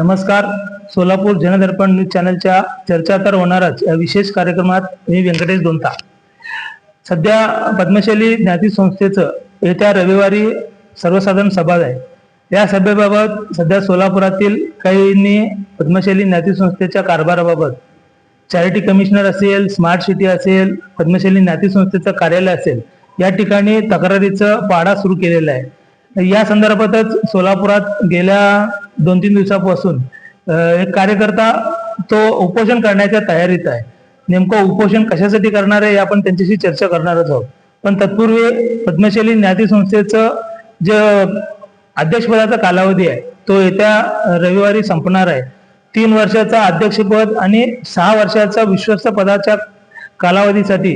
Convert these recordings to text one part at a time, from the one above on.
नमस्कार. सोलापूर जनदर्पण न्यूज चॅनलच्या चर्चा तर होणारच. या विशेष कार्यक्रमात मी व्यंकटेश दोंता. सध्या पद्मशैली ज्ञाती संस्थेचं येत्या रविवारी सर्वसाधारण सभा आहे. या सभेबाबत सध्या सोलापुरातील काहींनी पद्मशैली ज्ञाती संस्थेच्या कारभाराबाबत चॅरिटी कमिशनर असेल स्मार्ट सिटी असेल पद्मशैली ज्ञाती संस्थेचं कार्यालय असेल या ठिकाणी तक्रारीचं पाडा सुरू केलेला आहे. या संदर्भातच सोलापुरात गेल्या दोन तीन दिवसापासून एक कार्यकर्ता तो उपोषण करण्याच्या तयारीत आहे. नेमकं उपोषण कशासाठी करणार आहे आपण त्यांच्याशी चर्चा करणारच आहोत. पण तत्पूर्वी पद्मशैली ज्ञाती संस्थेचं जे अध्यक्षपदाचा कालावधी आहे तो येत्या रविवारी संपणार आहे. तीन वर्षाचा अध्यक्षपद आणि सहा वर्षाचा विश्वस्त पदाच्या कालावधीसाठी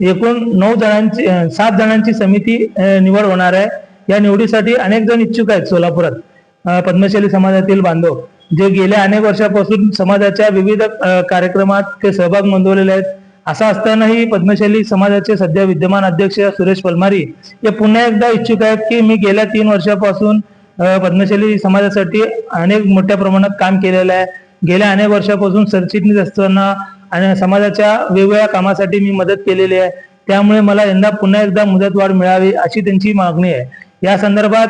एकूण नऊ जणांची सात जणांची समिती निवड होणार आहे. या निवडीसाठी अनेक जण इच्छुक आहेत सोलापुरात. पद्मशाली पद्मशैली समाजातील बांधव जे गेल्या अनेक वर्षापासून समाजाच्या विविध कार्यक्रमात ते सहभाग नोंदवलेले आहेत. असं असतानाही पद्मशैली समाजाचे सध्या विद्यमान अध्यक्ष सुरेश पलमारी हे पुन्हा एकदा इच्छुक आहेत की मी गेल्या तीन वर्षापासून पद्मशाली पद्मशैली समाजासाठी अनेक मोठ्या प्रमाणात काम केलेलं आहे. गेल्या अनेक वर्षापासून सरचिटणीस असताना आणि समाजाच्या वेगवेगळ्या कामासाठी मी मदत केलेली आहे. त्यामुळे मला यंदा पुन्हा एकदा मुदतवाढ मिळावी अशी त्यांची मागणी आहे. या संदर्भात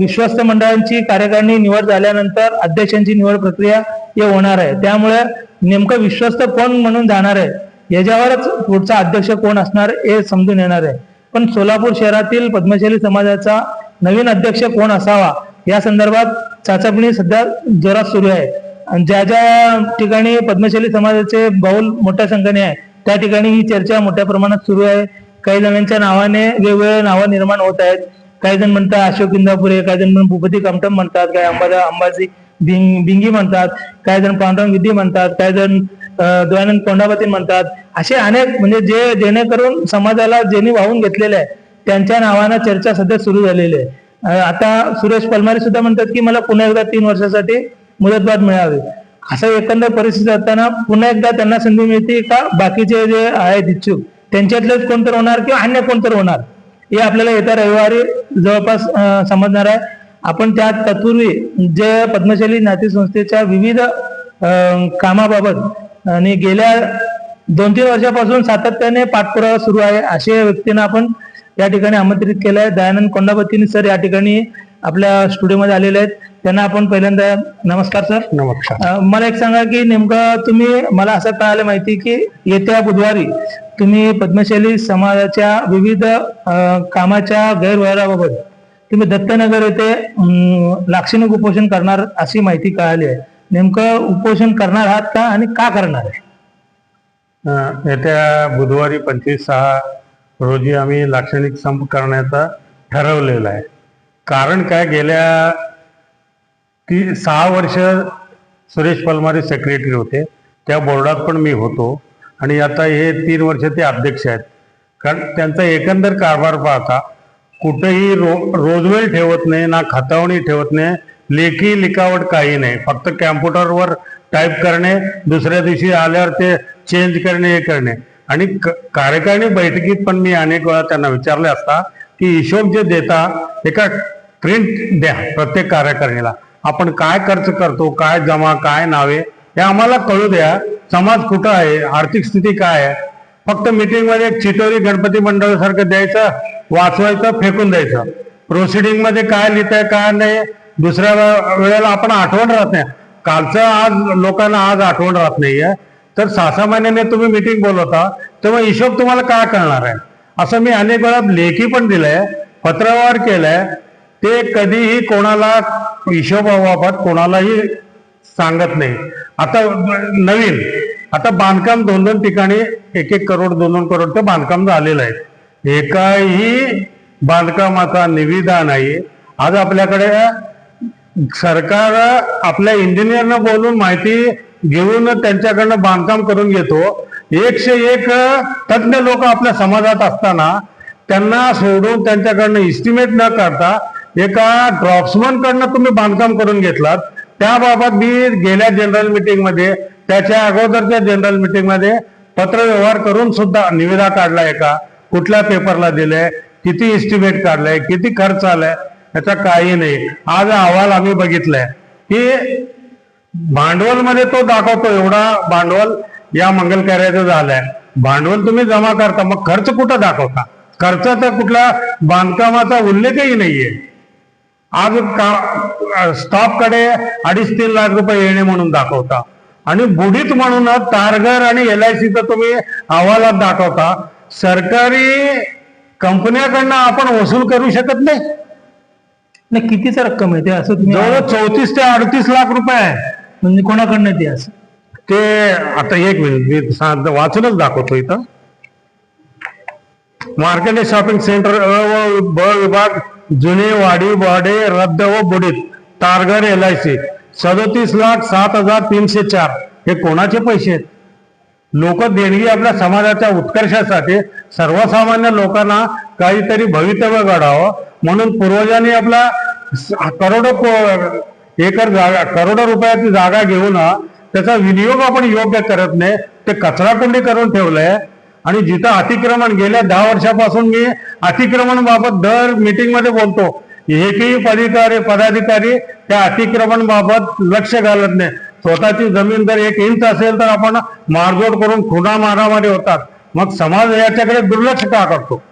विश्वस्त मंडळांची कार्यकारिणी निवड झाल्यानंतर अध्यक्षांची निवड प्रक्रिया हे होणार आहे. त्यामुळे नेमकं विश्वस्त कोण म्हणून जाणार आहे? याच्यावरच पुढचा अध्यक्ष कोण असणार हे समजून येणार आहे. पण सोलापूर शहरातील पद्मशैली समाजाचा नवीन अध्यक्ष कोण असावा? या संदर्भात चाचपणी सध्या जोरात सुरू आहे. आणि ज्या ज्या ठिकाणी पद्मशैली समाजाचे बहुल मोठ्या संख्येने आहे त्या ठिकाणी ही चर्चा मोठ्या प्रमाणात सुरू आहे. काही जणांच्या नावाने वेगवेगळे नावं निर्माण होत आहेत. काही जण म्हणतात अशोक इंदापुरे काही जण म्हणून भूपती कमटम म्हणतात काही अंबादा अंबाजी भिंग भिंगी म्हणतात काही जण पांडुरंग विधी म्हणतात काही जण दयानंद कोंडापती म्हणतात. असे अनेक म्हणजे जे जेणेकरून समाजाला ज्यांनी वाहून घेतलेले आहे त्यांच्या नावानं चर्चा सध्या सुरू झालेली आहे. आता सुरेश पलमारी सुद्धा म्हणतात की मला पुन्हा एकदा तीन वर्षासाठी मुदतवाद मिळावी. असं एकंदर परिस्थिती असताना पुन्हा एकदा त्यांना संधी मिळते का? बाकीचे जे आहेत इच्छुक त्यांच्यातलेच कोणतर होणार किंवा अन्य कोणतर होणार? हे आपल्याला येत्या रविवारी जवळपास समजणार आहे. आपण त्या तत्पूर्वी जे पद्मशैली नातेसंस्थेच्या विविध कामाबाबत आणि गेल्या दोन तीन वर्षापासून सातत्याने पाठपुरावा सुरू आहे अशा व्यक्तींना आपण या ठिकाणी आमंत्रित केलं आहे दयानंद कोंडापतीन सर या ठिकाणी आपल्या स्टुडिओमध्ये आलेले आहेत. त्यांना आपण पहिल्यांदा नमस्कार सर. नमस्कार. अ, मला एक सांगा की नेमकं तुम्ही मला असं कळालं माहिती की येत्या बुधवारी तुम्ही पद्मशैली समाजाच्या विविध अ, कामाच्या गैरव्यवहाराबाबत तुम्ही दत्तनगर येथे अम, लाक्षणिक उपोषण करणार अशी माहिती कळाली आहे. नेमकं उपोषण करणार आहात का आणि का करणार आहे? अं, येत्या बुधवारी पंचवीस सहा रोजी आम्ही लाक्षणिक संप करण्याचा ठरवलेला आहे. कारण काय गेल्या ती सहा वर्ष सुरेश पलमारे सेक्रेटरी होते. त्या बोर्डात पण मी होतो. आणि आता हे तीन वर्ष ते अध्यक्ष आहेत. कारण त्यांचा एकंदर कारभार पाहता कुठेही रो रोजवेल ठेवत नाही ना खतावणी ठेवत नाही लेखी लिखावट काही नाही. फक्त कॅम्प्युटरवर टाईप करणे दुसऱ्या दिवशी आल्यावर ते चेंज करणे हे करणे. आणि क- कार्यकारिणी बैठकीत पण मी अनेक वेळा त्यांना विचारले असता की हिशोब जे देता एका प्रिंट द्या प्रत्येक कार्यकारिणीला. आपण काय खर्च करतो काय जमा काय नावे हे आम्हाला कळू द्या. समाज कुठं आहे आर्थिक स्थिती काय आहे? फक्त मीटिंगमध्ये एक चिटोरी गणपती मंडळासारखं द्यायचं वाचवायचं फेकून द्यायचं. प्रोसिडिंगमध्ये काय लिहितंय काय नाही दुसऱ्या वेळेला आपण आठवण राहत नाही. कालचं आज लोकांना आज आठवण राहत नाहीये. तर सहा सहा महिन्याने तुम्ही मीटिंग बोलवता तेव्हा हिशोब तुम्हाला काय कळणार आहे? असं मी अनेक वेळा लेखी पण दिलंय पत्रव्यवहार केलंय ते कधीही कोणाला हिशोबाबाबत कोणालाही सांगत नाही. आता नवीन आता बांधकाम दोन दोन ठिकाणी एक एक करोड दोन दोन करोडचं बांधकाम झालेलं आहे. एकाही बांधकामाचा निविदा नाही. आज आपल्याकडे सरकार आपल्या इंजिनियरनं बोलून माहिती घेऊन त्यांच्याकडनं बांधकाम करून घेतो. एकशे एक तज्ज्ञ लोक आपल्या समाजात असताना त्यांना सोडून त्यांच्याकडनं इस्टिमेट न करता एका ड्रॉप्समन कडनं तुम्ही बांधकाम करून घेतलात. त्याबाबत मी गेल्या जनरल मीटिंगमध्ये त्याच्या अगोदरच्या जनरल मीटिंगमध्ये पत्रव्यवहार करून सुद्धा निविदा काढलाय एका कुठल्या पेपरला दिलंय? किती इस्टिमेट काढलाय? किती खर्च आलाय? याचा काही नाही. आज अहवाल आम्ही बघितलाय. की भांडवलमध्ये तो दाखवतो एवढा भांडवल या मंगल कार्याचं झालंय. भांडवल तुम्ही जमा करता मग खर्च कुठं दाखवता? खर्चाचा कुठला बांधकामाचा उल्लेखही नाहीये. आज का स्टॉपकडे अडीच तीन लाख रुपये येणे म्हणून दाखवता. आणि बुडीत म्हणूनच टार्गर आणि एल आय सीचं तुम्ही अहवालात दाखवता. सरकारी कंपन्याकडनं आपण वसूल करू शकत नाही. नाही कितीचा रक्कम आहे ते असं तुम्ही जवळ चौतीस ते अडतीस लाख रुपये आहे. म्हणजे कोणाकडनं ते असं? ते आता एक मिनिट मी वाचूनच दाखवतो इथं. मार्केट शॉपिंग सेंटर व ब विभाग जुने वाडी वाडे रद्द व बुडीत टार्गर एल आय सी सदोतीस लाख सात हजार तीनशे चार. हे कोणाचे पैसे आहेत? लोक देणगी आपल्या समाजाच्या उत्कर्षासाठी सर्वसामान्य लोकांना काहीतरी भवितव्य घडावं. म्हणून पूर्वजांनी आपला करोडो को- एकर जागा करोडो रुपयाची जागा घेऊन त्याचा विनियोग आपण योग्य करत नाही. ते कचराकुंडी करून ठेवलंय. आणि जिथं अतिक्रमण गेल्या दहा वर्षापासून मी अतिक्रमण बाबत दर मीटिंगमध्ये बोलतो. एकही पदाधिकारी पदाधिकारी त्या अतिक्रमण बाबत लक्ष घालत नाही. स्वतःची जमीन जर एक इंच असेल तर आपण मारजोड करून खुणा मारामारी होतात. मग समाज याच्याकडे दुर्लक्ष का करतो.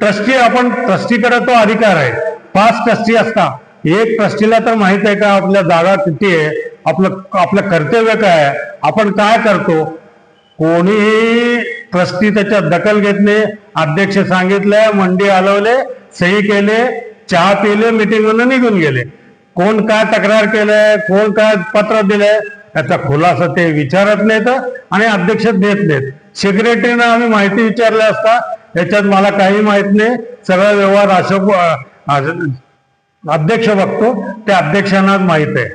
ट्रस्टी आपण ट्रस्टीकडे तो अधिकार आहे. पाच ट्रस्टी असतात. एक ट्रस्टीला तर माहीत आहे का आपल्या जागा किती आहे? आपलं आपलं कर्तव्य काय आहे? आपण काय करतो? कोणीही ट्रस्टी त्याच्यात दखल घेत नाही अध्यक्ष सांगितलंय मंडी हलवले सही केले चहा पिले मिटिंग निघून गेले. कोण काय तक्रार केलंय कोण काय पत्र दिलंय याचा खुलासा ते विचारत नाहीत आणि अध्यक्ष देत नाहीत. सेक्रेटरीनं आम्ही माहिती विचारली असता याच्यात मला काही माहीत नाही सगळा व्यवहार अशोक अध्यक्ष बघतो त्या अध्यक्षांनाच माहीत आहे.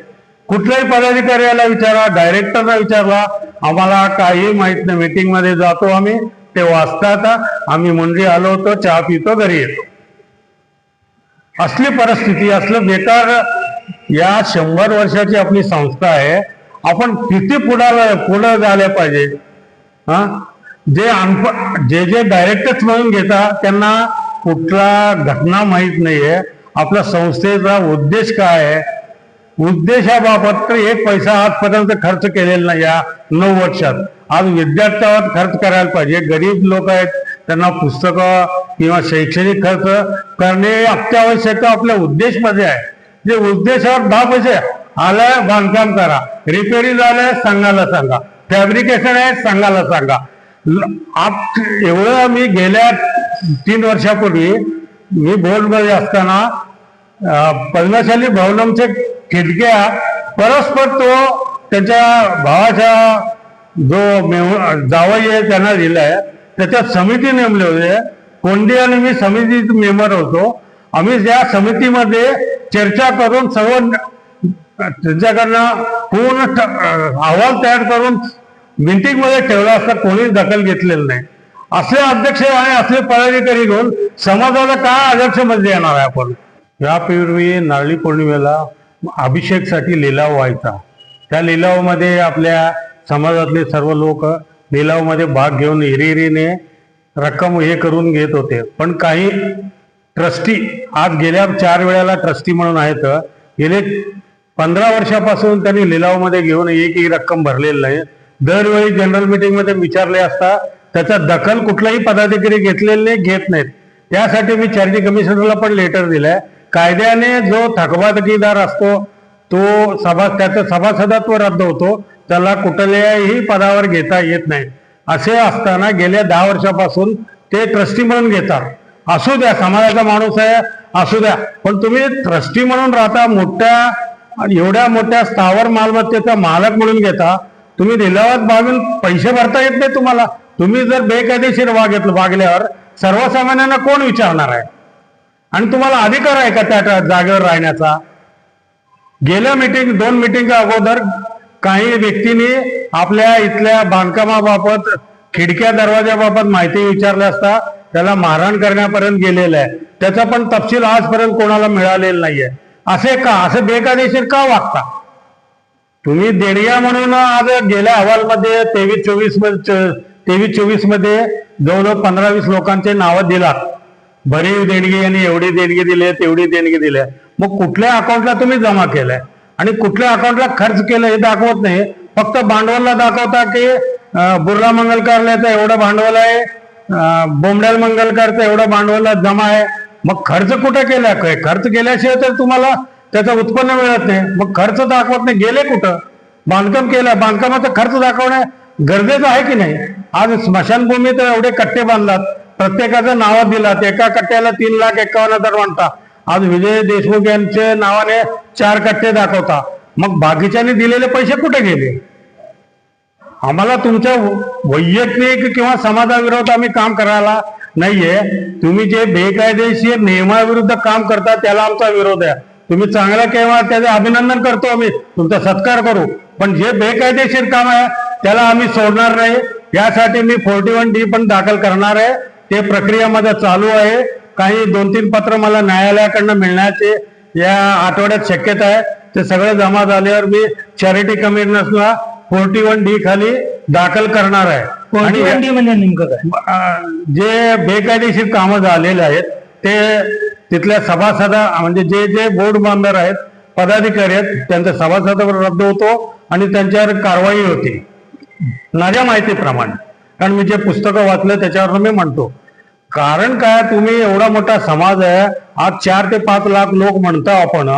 कुठल्याही पदाधिकाऱ्याला विचारा डायरेक्टरना विचारला आम्हाला काही माहीत नाही. मीटिंगमध्ये जातो आम्ही ते वाचतात. आम्ही मुंडरी आलो होतो चहा पितो घरी येतो. असली परिस्थिती असलं बेकार या शंभर वर्षाची आपली संस्था आहे. आपण किती पुढाला पुढं झाल्या पाहिजे? हा? जे अनप जे जे डायरेक्टर्स म्हणून घेता त्यांना कुठला घटना माहीत नाहीये. आपल्या संस्थेचा उद्देश काय आहे? उद्देशाबाबत तर एक पैसा आजपर्यंत खर्च केलेला नाही या नऊ वर्षात. आज विद्यार्थ्यावर खर्च करायला पाहिजे. गरीब लोक आहेत त्यांना पुस्तकं किंवा शैक्षणिक खर्च करणे अत्यावश्यक आपल्या उद्देशमध्ये आहे. जे उद्देशावर दहा पैसे आलाय बांधकाम करा. रिपेरिंग झालंय सांगायला सांगा. फॅब्रिकेशन आहे सांगायला सांगा. आप एवढं मी गेल्या तीन वर्षापूर्वी मी बोर्डमध्ये असताना पद्मशाली भवनमचे खिडक्या परस्पर तो त्याच्या भावाच्या जो मेव जावई आहे त्यांना दिलाय. त्याच्यात समिती नेमले होते. कोंडी आणि मी समितीत मेंबर होतो. आम्ही त्या समितीमध्ये चर्चा करून सर्व त्यांच्याकडनं पूर्ण ठ- अहवाल तयार करून मिंटिंगमध्ये ठेवला असता कोणीच दखल घेतलेलं नाही. असे अध्यक्ष आणि असले पदाधिकारी घेऊन समाजाला काय अध्यक्षमध्ये येणार आहे आपण? यापूर्वी नारळी पौर्णिमेला अभिषेकसाठी लिलाव व्हायचा. त्या लिलावमध्ये आपल्या समाजातले सर्व लोक लिलावमध्ये भाग घेऊन हिरिहिरीने रक्कम हे करून घेत होते. पण काही ट्रस्टी आज गेल्या चार वेळेला ट्रस्टी म्हणून आहेत. गेले पंधरा वर्षापासून त्यांनी लिलावमध्ये घेऊन एकही रक्कम भरलेली नाही. दरवेळी जनरल मिटिंगमध्ये विचारले असता त्याचा दखल कुठलाही पदाधिकारी घेतलेले नाही घेत नाहीत. त्यासाठी मी चॅरिटी कमिशनरला पण लेटर दिलंय. कायद्याने जो थकबाकीदार असतो तो सभा त्याचं सभासदत्व रद्द होतो त्याला कुठल्याही पदावर घेता येत नाही. असे असताना गेल्या दहा वर्षापासून ते ट्रस्टी म्हणून घेतात. असू द्या समाजाचा माणूस आहे असू द्या पण तुम्ही ट्रस्टी म्हणून राहता मोठ्या एवढ्या मोठ्या स्थावर मालमत्तेचा मालक म्हणून घेता तुम्ही लिलावात बागून पैसे भरता येत नाही तुम्हाला. तुम्ही जर बेकायदेशीर वागेत वागल्यावर सर्वसामान्यांना कोण विचारणार आहे? आणि तुम्हाला अधिकार आहे का त्या जागेवर राहण्याचा? गेल्या मीटिंग दोन मीटिंग अगोदर काही व्यक्तींनी आपल्या इथल्या बांधकामाबाबत खिडक्या दरवाजाबाबत माहिती विचारली असता त्याला मारहाण करण्यापर्यंत गेलेलं आहे. त्याचा पण तपशील आजपर्यंत कोणाला मिळालेला नाहीये. असे का? असे बेकायदेशीर का वागता? तुम्ही देणग्या म्हणून आज गेल्या अहवालमध्ये तेवीस चोवीस तेवीस चोवीसमध्ये जवळजवळ पंधरा वीस लोकांचे नावं दिलात. भरीव देणगी आणि एवढी देणगी दिली तेवढी देणगी दिली मग कुठल्या अकाउंटला तुम्ही जमा केलंय? आणि कुठल्या अकाउंटला खर्च केलं हे दाखवत नाही. फक्त भांडवलला दाखवता की बुर्ला मंगलकारल्याचं एवढं भांडवल आहे बोमड्याल मंगलकारचं एवढं भांडवल जमा आहे. मग खर्च कुठं केला? काय खर्च केल्याशिवाय तर तुम्हाला त्याचं उत्पन्न मिळत नाही. मग खर्च दाखवत नाही. गेले कुठं? बांधकाम केलं. बांधकामाचा खर्च दाखवणं गरजेचं आहे की नाही? आज स्मशानभूमीत एवढे कट्टे बांधलात. प्रत्येकाचं नावं दिलं एका कट्ट्याला तीन लाख एकावन्न हजार म्हणता. आज विजय देशमुख यांच्या नावाने चार कट्टे दाखवता. मग बाकीच्यांनी दिलेले पैसे कुठे गेले? आम्हाला तुमच्या वैयक्तिक किंवा समाजाविरोधात आम्ही काम करायला नाहीये. तुम्ही जे बेकायदेशीर नियमाविरुद्ध काम करता त्याला आमचा विरोध आहे. तुम्ही चांगला केव्हा त्याचे अभिनंदन करतो आम्ही. तुमचा सत्कार करू. पण जे बेकायदेशीर काम आहे त्याला आम्ही सोडणार नाही. यासाठी मी फोर्टी वन डी पण दाखल करणार आहे. ते प्रक्रिया माझं चालू आहे. काही दोन तीन पत्र मला न्यायालयाकडनं मिळण्याचे या आठवड्यात शक्यता आहे. ते सगळं जमा झाल्यावर मी चॅरिटी कमिशनर्सला फोर्टी वन डी खाली दाखल करणार आहे. आणि म्हणजे नेमकं काय? जे बेकायदेशीर कामं झालेले आहेत ते तिथल्या सभासदा म्हणजे जे जे बोर्ड मेंबर आहेत पदाधिकारी आहेत त्यांच्या सभासदावर रद्द होतो आणि त्यांच्यावर कारवाई होते. माझ्या माहितीप्रमाणे. कारण मी जे पुस्तकं वाचलं त्याच्यावर मी म्हणतो. कारण काय तुम्ही एवढा मोठा समाज आहे आज चार ते पाच लाख लोक म्हणतो आपण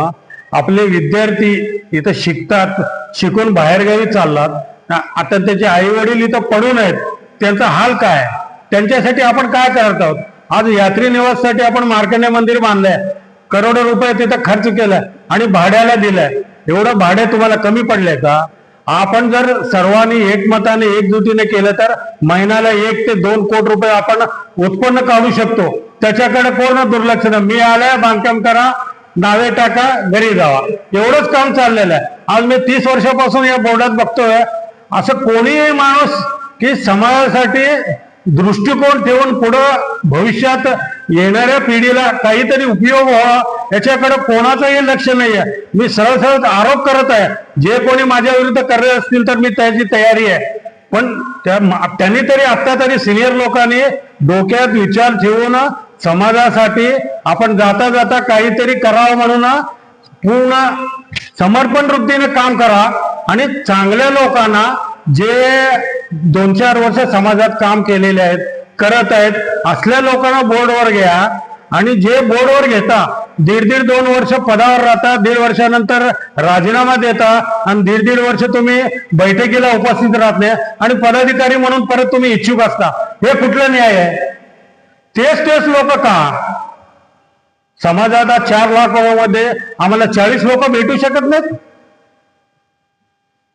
आपले विद्यार्थी इथं शिकतात शिकून बाहेरगावी चाललात आता त्याचे आई वडील इथं पडून आहेत त्यांचा हाल काय त्यांच्यासाठी आपण काय करत आहोत? आज यात्री निवाससाठी आपण मार्कंडे मंदिर बांधलंय करोडो रुपये तिथं खर्च केलाय आणि भाड्याला दिलाय. एवढं भाडे तुम्हाला कमी पडले का? आपण जर सर्वांनी एकमताने एकजुटीने केलं तर महिन्याला एक ते दोन कोटी रुपये आपण उत्पन्न काढू शकतो. त्याच्याकडे पूर्ण दुर्लक्ष नाही. मी आलाय बांधकाम करा नावे टाका घरी जावा. एवढंच काम चाललेलं आहे. आज मी तीस वर्षापासून या बोर्डात बघतोय. असं कोणीही माणूस की समाजासाठी दृष्टिकोन ठेवून पुढं भविष्यात येणाऱ्या पिढीला काहीतरी उपयोग व्हावा याच्याकडे कोणाचंही लक्ष नाही आहे मी सरळ सरळ आरोप करत आहे. जे कोणी माझ्या विरुद्ध करत असतील तर मी त्याची तयारी आहे. पण त्या त्यांनी तरी आता तरी सिनियर लोकांनी डोक्यात विचार ठेवून समाजासाठी आपण जाता जाता काहीतरी करावं म्हणून पूर्ण समर्पण वृत्तीने काम करा आणि चांगल्या लोकांना जे दोन चार वर्ष समाजात काम केलेले आहेत करत आहेत असल्या लोकांना बोर्डवर घ्या. आणि जे बोर्डवर घेता दीड दीड दोन वर्ष पदावर राहता दीड वर्षानंतर राजीनामा देता आणि दीड दीड वर्ष तुम्ही बैठकीला उपस्थित राहत नाही आणि पदाधिकारी म्हणून परत तुम्ही इच्छुक असता. हे कुठलं न्याय आहे? तेच तेच लोक का? समाजात चार लाखमध्ये आम्हाला चाळीस लोक भेटू शकत नाहीत?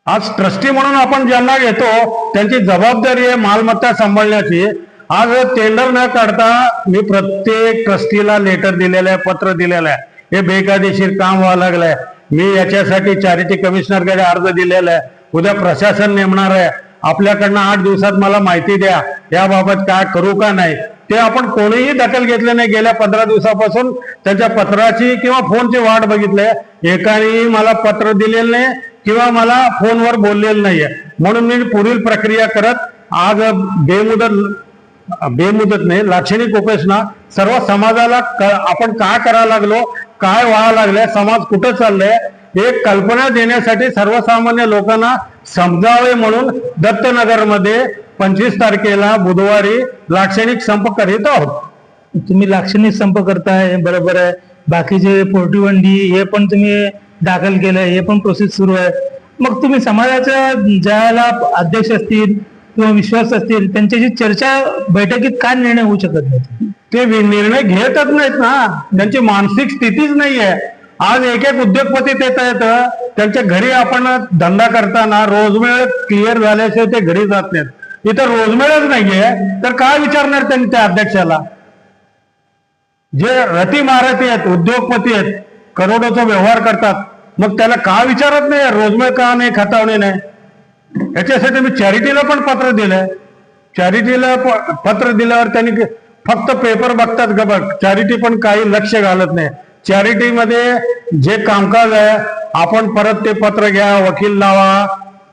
आज ट्रस्टी म्हणून आपण ज्यांना घेतो त्यांची जबाबदारी आहे मालमत्ता सांभाळण्याची. आज टेंडर न काढता मी प्रत्येक ट्रस्टीला लेटर दिलेलं आहे पत्र दिलेलं आहे. हे बेकायदेशीर काम व्हावं लागलंय. मी याच्यासाठी चॅरिटी कमिशनरकडे अर्ज दिलेला आहे. उद्या प्रशासन नेमणार आहे. आपल्याकडनं आठ दिवसात मला माहिती द्या. याबाबत काय करू का नाही? ते आपण कोणीही दखल घेतलं नाही. गेल्या पंधरा दिवसापासून त्यांच्या पत्राची किंवा फोनची वाट बघितली एकानेही मला पत्र दिलेलं नाही किंवा मला फोनवर बोललेलं नाहीये. म्हणून मी पुढील प्रक्रिया करत आज बेमुदत बेमुदत नाही लाक्षणिक उपेक्षणा सर्व समाजाला आपण काय करायला लागलो काय व्हायला लागलंय समाज कुठं चाललंय एक कल्पना देण्यासाठी सर्वसामान्य लोकांना समजावे म्हणून दत्तनगरमध्ये पंचवीस तारखेला बुधवारी लाक्षणिक संप करीत आहोत. तुम्ही लाक्षणिक संप करताय बरोबर आहे. बाकीचे फोर्टी वन डी हे पण तुम्ही दाखल केलंय हे पण प्रोसेस सुरू आहे. मग तुम्ही समाजाच्या ज्याला अध्यक्ष असतील किंवा विश्वास असतील त्यांच्याशी चर्चा बैठकीत काय निर्णय होऊ शकत नाही. ते निर्णय घेतच नाहीत ना. त्यांची मानसिक स्थितीच नाहीये. आज एक एक उद्योगपती येत. आहेत त्यांच्या घरी आपण धंदा करताना रोजमेळ क्लिअर झाल्याशिवाय ते घरी जात नाहीत. इथं रोजमेळच नाहीये. तर काय विचारणार त्यांनी त्या अध्यक्षाला? जे रती मारती आहेत उद्योगपती आहेत करोडोचा व्यवहार करतात. मग त्याला का विचारत नाही? रोजमेळ का नाही खतावणी नाही? याच्यासाठी मी चॅरिटीला पण पत्र दिलंय. चॅरिटीला पत्र दिल्यावर त्यांनी फक्त पेपर बघतात का बघ. चॅरिटी पण काही लक्ष घालत नाही. चॅरिटीमध्ये जे कामकाज आहे आपण परत ते पत्र घ्या वकील लावा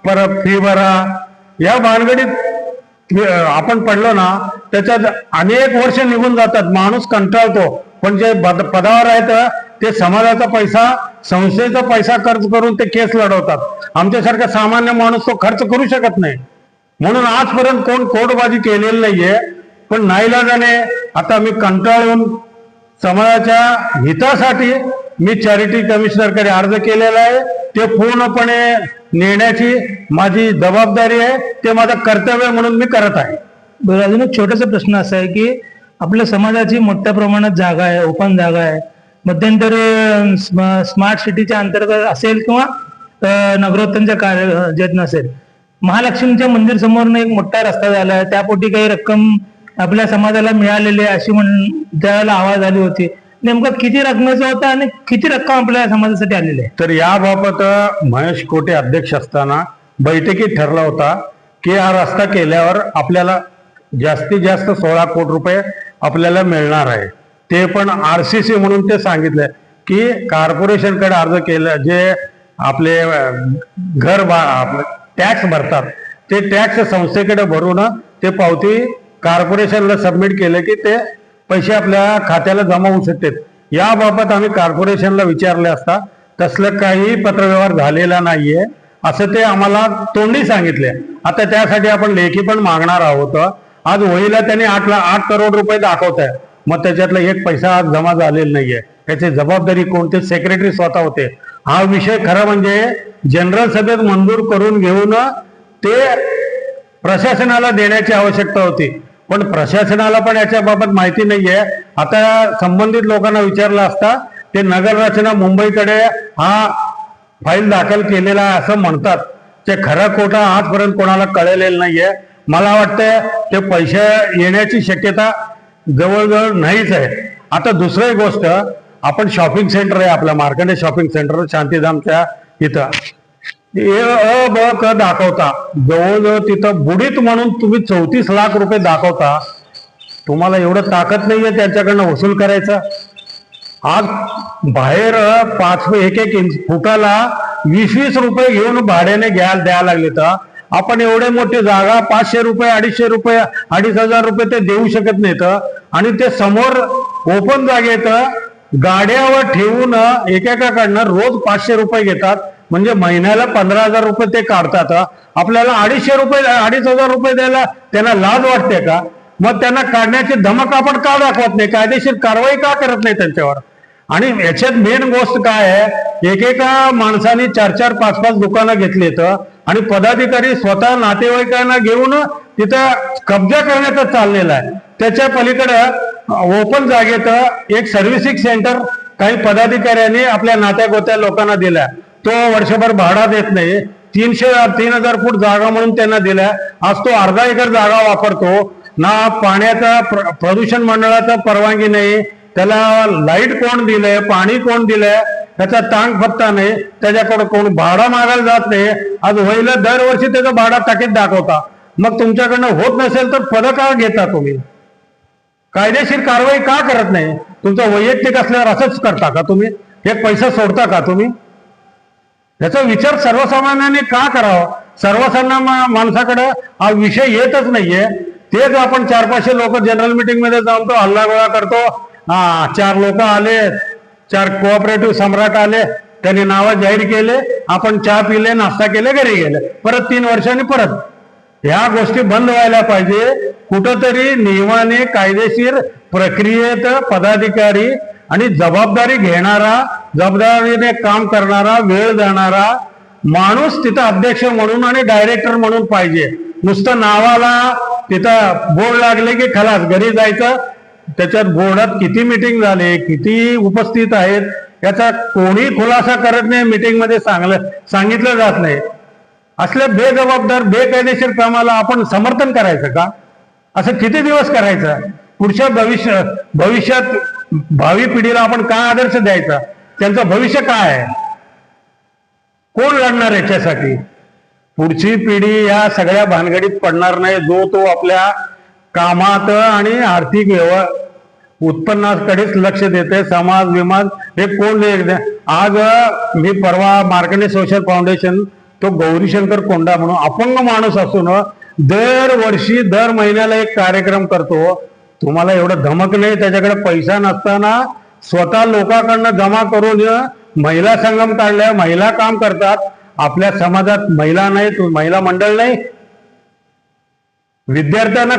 परत फी भरा. या भानगडीत आपण पडलो ना त्याच्यात अनेक वर्ष निघून जातात. माणूस कंटाळतो. पण जे पद- पदावर आहेत ते समाजाचा पैसा संस्थेचा पैसा खर्च करून ते केस लढवतात. आमच्यासारखा सामान्य माणूस तो खर्च करू शकत नाही. म्हणून आजपर्यंत कोण कोर्टबाजी केलेली नाहीये पण नाईलाजाने आता मी कंटाळून समाजाच्या हितासाठी मी चॅरिटी कमिशनरकडे अर्ज केलेला आहे. ते पूर्णपणे नेण्याची माझी जबाबदारी आहे. ते माझं कर्तव्य म्हणून मी करत आहे. बरं अजून एक छोटासा प्रश्न असा आहे की आपल्या समाजाची मोठ्या प्रमाणात जागा आहे ओपन जागा आहे. मध्यंतरी स्म- स्मार्ट सिटीच्या अंतर्गत असेल किंवा अं, कार्य नसेल. महालक्ष्मीच्या मंदिर समोरनं एक मोठा रस्ता झाला. आहे त्यापोटी काही रक्कम आपल्या समाजाला मिळालेली आहे अशी म्हण त्याला आवाज आली होती. नेमकं किती रकमेचा होता आणि किती रक्कम आपल्या समाजासाठी आलेली आहे? तर याबाबत महेश कोटे अध्यक्ष असताना बैठकीत ठरला होता की हा रस्ता केल्यावर आपल्याला जास्तीत जास्त सोळा कोटी रुपये आपल्याला मिळणार आहे. ते पण आर सी सी म्हणून ते सांगितलं की कॉर्पोरेशनकडे अर्ज केलं जे आपले घर बा टॅक्स भरतात ते टॅक्स संस्थेकडे भरून ते पावती कॉर्पोरेशनला सबमिट केलं की ते पैसे आपल्या खात्याला जमा होऊ शकतात. याबाबत आम्ही कॉर्पोरेशनला विचारले असता तसलं काही पत्रव्यवहार झालेला नाहीये असं ते आम्हाला तोंडी सांगितले. आता त्यासाठी आपण लेखी पण मागणार आहोत. आज वहीला त्यांनी आठ आठ करोड रुपये दाखवत आहे मग त्याच्यातला एक पैसा आज जमा झालेला नाहीये. याची जबाबदारी कोणते? सेक्रेटरी स्वतः होते. हा विषय खरा म्हणजे जनरल सभेत मंजूर करून घेऊन ते प्रशासनाला देण्याची आवश्यकता होती. पण प्रशासनाला पण याच्या बाबत माहिती नाहीये. आता संबंधित लोकांना विचारलं असता ते नगर रचना मुंबईकडे हा फाईल दाखल केलेला आहे असं म्हणतात. ते खरं खोटं आजपर्यंत कोणाला कळलेलं नाहीये. मला वाटतं ते पैसे येण्याची शक्यता जवळजवळ नाहीच आहे. आता दुसरी एक गोष्ट आपण शॉपिंग सेंटर आहे आपलं मार्कंडे शॉपिंग सेंटर शांतीधामच्या इथं. हे अ ब क दाखवता. जवळजवळ तिथं बुडीत म्हणून तुम्ही चौतीस लाख रुपये दाखवता. तुम्हाला एवढं ताकद नाहीये त्यांच्याकडनं वसूल करायचं. आज बाहेर पाच एक एक फुटाला वीस वीस रुपये घेऊन भाड्याने घ्यायला द्यायला लागले तर आपण एवढे मोठी जागा पाचशे रुपये अडीचशे रुपये अडीच हजार रुपये ते देऊ शकत नाहीत. आणि ते समोर ओपन जागेत गाड्यावर ठेवून एकेकाकडनं रोज पाचशे रुपये घेतात. म्हणजे महिन्याला पंधरा हजार रुपये ते काढतात. आपल्याला अडीचशे रुपये अडीच हजार रुपये द्यायला त्यांना लाज वाटते का? मग त्यांना काढण्याची धमक आपण का दाखवत नाही? कायदेशीर कारवाई का करत नाही त्यांच्यावर? आणि याच्यात मेन गोष्ट काय आहे? एकेका माणसाने चार चार पाच पाच दुकानं तर आणि पदाधिकारी स्वतः नातेवाईकांना घेऊन तिथं कब्जा करण्याचा चाललेला आहे. त्याच्या पलीकडं ओपन जागेत एक सर्व्हिसिंग सेंटर काही पदाधिकाऱ्यांनी आपल्या नात्या गोत्या लोकांना दिल्या. तो वर्षभर भाडा देत नाही. तीनशे तीन हजार फूट जागा म्हणून त्यांना दिल्या. आज तो अर्धा एकर जागा वापरतो. ना पाण्याचा प्र- प्रदूषण मंडळाचा परवानगी नाही. त्याला लाइट कोण दिलंय? पाणी कोण दिलंय? त्याचा तांग फत्ता नाही त्याच्याकडे कोण भाडा मागायला जात नाही. आज वहिला दरवर्षी त्याचा भाडा टाकीत दाखवता. मग तुमच्याकडनं होत नसेल तर पद का घेता तुम्ही? कायदेशीर कारवाई का करत नाही? तुमचं वैयक्तिक असल्यावर असंच करता का तुम्ही? एक पैसा सोडता का तुम्ही? याचा विचार सर्वसामान्यांनी का करावा? सर्वसामान्य मा- माणसाकडे हा विषय येतच नाहीये. तेच आपण चार पाचशे लोक जनरल मिटिंगमध्ये जाऊन तो हल्ला गोळा करतो. हा चार लोक आले चार कोऑपरेटिव्ह सम्राट आले त्यांनी नावं जाहीर केले आपण चहा पिले नाश्ता केले घरी गेले. परत तीन वर्षांनी परत. ह्या गोष्टी बंद व्हायला पाहिजे. कुठंतरी नियमाने कायदेशीर प्रक्रियेत पदाधिकारी आणि जबाबदारी घेणारा जबाबदारीने काम करणारा वेळ जाणारा माणूस तिथं अध्यक्ष म्हणून आणि डायरेक्टर म्हणून पाहिजे. नुसतं नावाला तिथं बोर्ड लागले की खलास घरी जायचं त्याच्यात बोर्डात किती मिटिंग झाले किती उपस्थित आहेत याचा कोणी खुलासा करत नाही मिटिंगमध्ये सांगलं सांगितलं जात नाही. असल्या बेजबाबदार बेकायदेशीर कामाला आपण समर्थन करायचं का? असं किती दिवस करायचं? पुढच्या भविष्य भविष्यात भावी पिढीला आपण काय आदर्श द्यायचा? त्यांचं भविष्य काय आहे? कोण लढणार याच्यासाठी? पुढची पिढी या सगळ्या भानगडीत पडणार नाही जो तो आपल्या कामात आणि आर्थिक व्यवहार उत्पन्नाकडेच लक्ष देते समाज विमाज हे कोण आज मी परवा मार्कंडे सोशल फाउंडेशन तो गौरीशंकर कोंडा म्हणून अपंग माणूस असून दरवर्षी दर महिन्याला एक कार्यक्रम करतो. तुम्हाला एवढं धमक नाही त्याच्याकडे पैसा नसताना स्वतः लोकांकडनं जमा करून महिला संगम काढल्या. महिला काम करतात. आपल्या समाजात महिला नाही महिला मंडळ नाही विद्यार्थ्यांना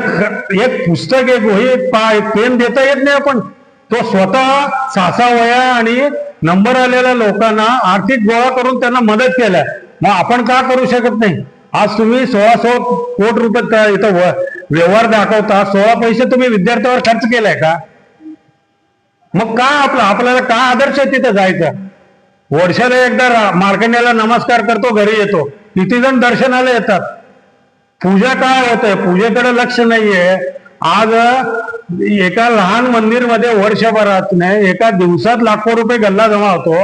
एक पुस्तक एक वही एक पा एक पेन देता येत नाही आपण. तो स्वतः सासा वया आणि नंबर आलेल्या लोकांना आर्थिक गोळा करून त्यांना मदत केल्या. मग आपण का करू शकत नाही? आज तुम्ही सोळा सो कोट रुपये इथं व- व्यवहार दाखवता सोळा पैसे तुम्ही विद्यार्थ्यावर खर्च केलाय का? मग का आपला आपल्याला का आदर्श आहे तिथं जायचं? वर्षाला एकदा मार्कंड्याला नमस्कार करतो घरी येतो. किती जण दर्शनाला येतात? पूजा काय होत? आहे पूजेकडे लक्ष नाहीये. आज एका लहान मंदिरमध्ये वर्षभरात नाही एका दिवसात लाखो रुपये गल्ला जमा होतो.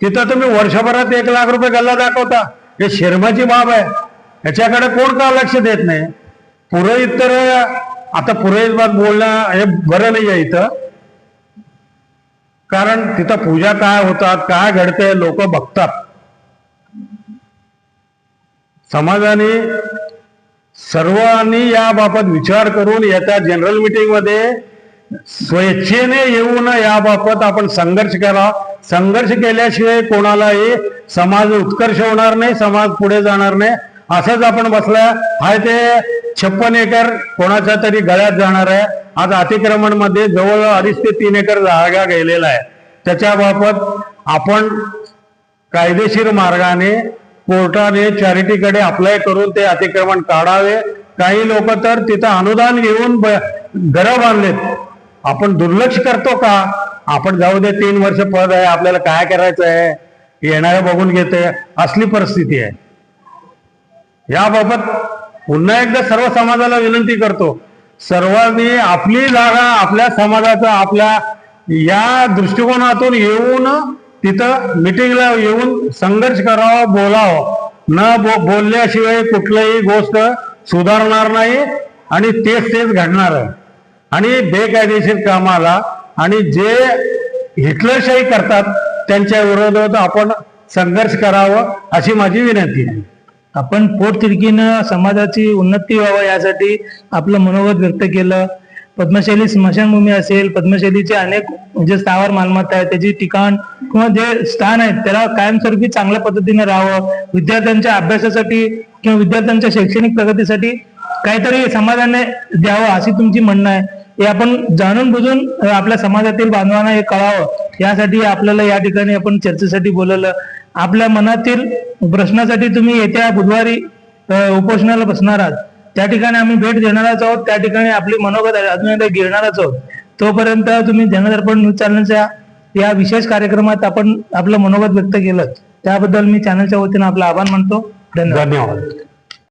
तिथं तुम्ही वर्षभरात एक लाख रुपये गल्ला दाखवता. हे शर्माची बाब आहे. याच्याकडे कोण का लक्ष देत नाही? पुरोहित तर आता पुरोहित बाब बोलणं हे बरं नाही आहे इथं. कारण तिथं पूजा काय होतात काय घडते लोक बघतात. समाजाने सर्वांनी याबाबत विचार करून येत्या जनरल मीटिंगमध्ये स्वेच्छेने येऊन याबाबत आपण संघर्ष करा. संघर्ष केल्याशिवाय कोणालाही समाज उत्कर्ष होणार नाही समाज पुढे जाणार नाही. असंच आपण बसला हाय ते छप्पन एकर कोणाच्या तरी गळ्यात जाणार आहे. आज अतिक्रमणमध्ये जवळ अडीच ते तीन एकर जागा गेलेला आहे त्याच्याबाबत आपण कायदेशीर मार्गाने कोर्टाने चॅरिटीकडे अप्लाय करून ते अतिक्रमण काढावे. काही लोक तर तिथं अनुदान घेऊन घरं बांधलेत. आपण दुर्लक्ष करतो का? आपण जाऊ दे तीन वर्ष पद आहे आपल्याला काय करायचं आहे? येणाऱ्या बघून घेते असली परिस्थिती आहे. याबाबत पुन्हा एकदा सर्व समाजाला विनंती करतो. सर्वांनी आपली जागा आपल्या समाजाचा आपल्या या दृष्टिकोनातून येऊन तिथं मिटिंगला येऊन संघर्ष करावा बोलावं. न बो बोलल्याशिवाय कुठलीही गोष्ट सुधारणार नाही आणि तेच तेच घडणार आहे. आणि बेकायदेशीर कामाला आणि जे हिटलरशाही करतात त्यांच्या विरोधात आपण संघर्ष करावं अशी माझी विनंती आहे. आपण पोटतिडकीनं समाजाची उन्नती व्हावं यासाठी आपलं मनोगत व्यक्त केलं. पद्मशैली स्मशानभूमी असेल पद्मशैलीचे अनेक म्हणजे स्थावर मालमत्ता आहे त्याची ठिकाण किंवा जे स्थान आहे त्याला कायमस्वरूपी चांगल्या पद्धतीने राहावं विद्यार्थ्यांच्या अभ्यासासाठी किंवा विद्यार्थ्यांच्या शैक्षणिक प्रगतीसाठी काहीतरी समाजाने द्यावं अशी तुमची म्हणणं आहे. हे आपण जाणून बुजून आपल्या समाजातील बांधवांना हे कळावं. यासाठी आपल्याला या ठिकाणी आपण चर्चेसाठी बोलवलं. आपल्या मनातील प्रश्नासाठी तुम्ही येत्या बुधवारी उपोषणाला बसणार आहात. त्या ठिकाणी आम्ही भेट देणारच आहोत. त्या ठिकाणी आपली मनोगत अजून एकदा घेणारच आहोत. तोपर्यंत तुम्ही जनदर्पण न्यूज चॅनलच्या या विशेष कार्यक्रमात आपण आपलं मनोगत व्यक्त केलं. त्याबद्दल मी चॅनलच्या वतीनं आपला आभार मानतो. धन्यवाद. धन्यवाद.